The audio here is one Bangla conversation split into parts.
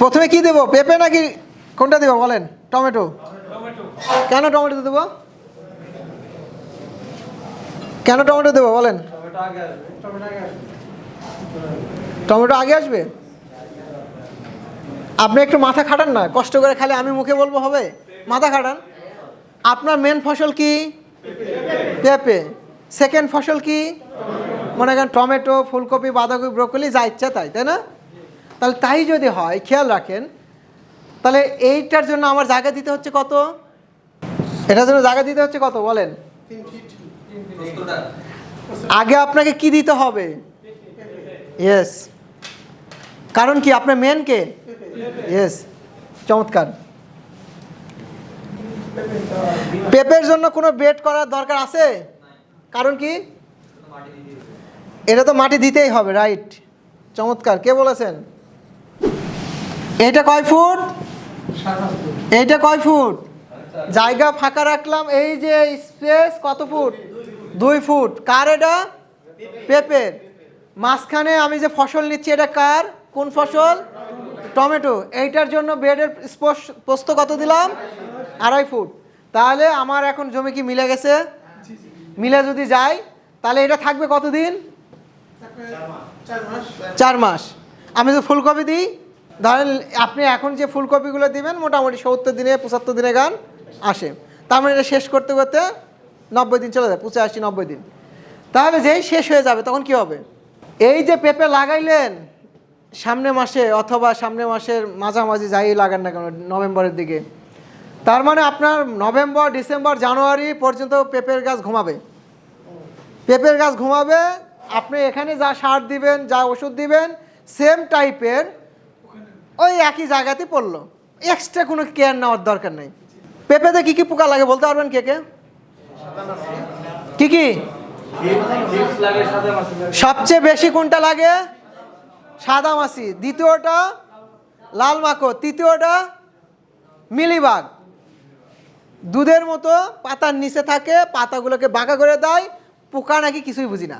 প্রথমে কি দেবো? পেঁপে নাকি কোনটা দেবো বলেন? টমেটো। কেন টমেটো দেবো? কেন টমেটো দেবো বলেন? টমেটো আগে আসবে? আপনি একটু মাথা খাটান না, কষ্ট করে খালি আমি মুখে বলব হবে? মাথা খাটান। আপনার মেন ফসল কি? পেঁপে। সেকেন্ড ফসল কি? মনে করেন টমেটো, ফুলকপি, বাঁধাকপি, ব্রোকলি, যা ইচ্ছা তাই তাই না? তাহলে তাই যদি হয় খেয়াল রাখেন তাহলে এইটার জন্য আমার জায়গা দিতে হচ্ছে কত? এটার জন্য জায়গা দিতে হচ্ছে কত বলেন? আগে আপনাকে কি দিতে হবে? ইয়েস কারণ কি আপনার মেন কে? ইয়েস চমৎকার। পেপের জন্য কোনো বেড করার দরকার আছে? কারণ কি? এটা তো মাটি দিতেই হবে রাইট চমৎকার। কে বলেছেন? এইটা কয় ফুট? এইটা কয় ফুট? জায়গা ফাঁকা রাখলাম এই যে স্পেস কত ফুট? দুই ফুট। কার এটা? পেঁপের। মাঝখানে আমি যে ফসল নিচ্ছি এটা কার? কোন ফসল? টমেটো। এইটার জন্য বেডের প্রস্থ কত দিলাম? আড়াই ফুট। তাহলে আমার এখন জমি কি মিলে গেছে? মিলে যদি যায় তাহলে এটা থাকবে কতদিন? চার মাস। আমি যদি ফুলকপি দিই ধরেন আপনি এখন যে ফুলকপিগুলো দিবেন, মোটামুটি সত্তর দিনে, পঁচাত্তর দিনে গান আসে। তার মানে এটা শেষ করতে করতে নব্বই দিন চলে যায়, পঁচাশি, নব্বই দিন। তাহলে যেই শেষ হয়ে যাবে, তখন কি হবে? এই যে পেঁপে লাগাইলেন, সামনে মাসে অথবা সামনে মাসের মাঝামাঝি যাই লাগান না কেন, নভেম্বরের দিকে। তার মানে আপনার নভেম্বর, ডিসেম্বর, জানুয়ারি পর্যন্ত পেঁপের গাছ ঘুমাবে। পেঁপের গাছ ঘুমাবে, আপনি এখানে যা সার দিবেন, যা ওষুধ দিবেন সেম টাইপের ওই একই জায়গাতে পড়ল। এক্সট্রা কোনো কেয়ার নেওয়ার দরকার নেই। পেঁপেতে কী কী পোকা লাগে বলতে পারবেন কে কে? কি কি? সবচেয়ে বেশি কোনটা লাগে? সাদা মাছি। দ্বিতীয়টা লাল মাকড়। তৃতীয়টা মিলিবাগ। দুধের মতো পাতার নিচে থাকে, পাতাগুলোকে বাঁকা করে দেয়। পোকা নাকি কিছুই বুঝি না।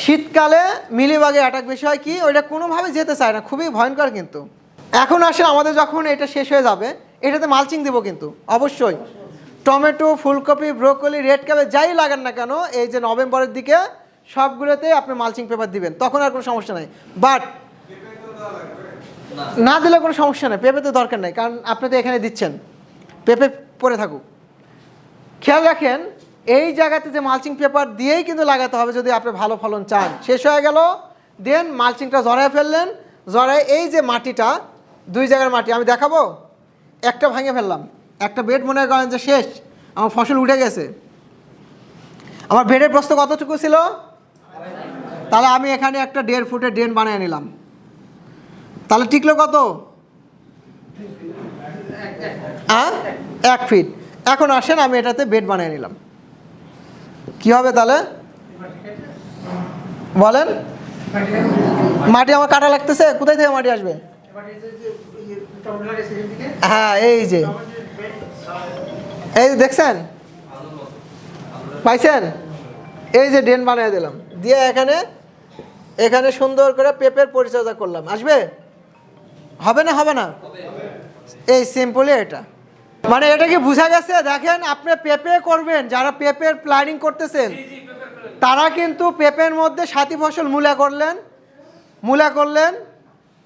শীতকালে মিলিবাগে অ্যাটাক বেশি হয় কি? ওইটা কোনোভাবে যেতে চায় না, খুবই ভয়ঙ্কর কিন্তু। এখন আসে আমাদের যখন এটা শেষ হয়ে যাবে, এটাতে মালচিং দেবো কিন্তু, অবশ্যই। টমেটো, ফুলকপি, ব্রোকলি রেড ক্যাবে যাই লাগান না কেন, এই যে নভেম্বরের দিকে সবগুলোতে আপনি মালচিং পেপার দিবেন, তখন আর কোনো সমস্যা নেই। বাট না দিলে কোনো সমস্যা নেই পেঁপে তো দরকার নেই, কারণ আপনি তো এখানে দিচ্ছেন পেঁপে পরে থাকুক। খেয়াল রাখেন এই জায়গাতে যে মালচিং পেপার দিয়েই কিন্তু লাগাতে হবে যদি আপনি ভালো ফলন চান। শেষ হয়ে গেল। দেন মালচিংটা জড়ায় ফেললেন। জড়ায় এই যে মাটিটা, দুই জায়গার মাটি, আমি দেখাবো? একটা ভাঙে ফেললাম। একটা বেড মনে করেন যে শেষ, আমার ফসল উঠে গেছে। আমার বেডের প্রস্থ কতটুকু ছিল? তাহলে আমি এখানে একটা দেড় ফুটে ড্রেন বানিয়ে নিলাম। তাহলে টিকলো কত? হ্যাঁ এক ফিট। এখন আসেন, আমি এটাতে বেড বানিয়ে নিলাম। কি হবে তাহলে? বলেন। মাটি আমার কাটা লাগতেছে, কোথায় থেকে মাটি আসবে? হ্যাঁ এই যে। এই দেখছেন? পাইছেন? এই যে ড্রেন বানিয়ে দিলাম। দিয়ে এখানে এখানে সুন্দর করে পেঁপের পরিচর্যা করলাম। আসবে? হবে না হবে না? এই সিম্পলি এটা। মানে এটা কি বোঝা গেছে? দেখেন আপনি পেঁপে করবেন যারা পেঁপের প্ল্যানিং করতেছেন তারা কিন্তু পেঁপের মধ্যে সাথী ফসল মূলা করলেন মূলা করলেন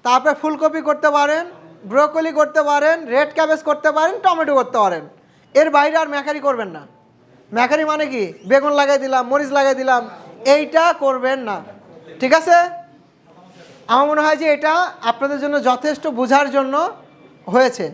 তারপরে ফুলকপি করতে পারেন ব্রোকলি করতে পারেন রেড ক্যাবেজ করতে পারেন টমেটো করতে পারেন। এর বাইরে আর ম্যাকারি করবেন না। ম্যাকারি মানে কি? বেগুন লাগাই দিলাম মরিচ লাগাই দিলাম এইটা করবেন না। ঠিক আছে? আমার মনে হয় যে এটা আপনাদের জন্য যথেষ্ট বোঝার জন্য হয়েছে।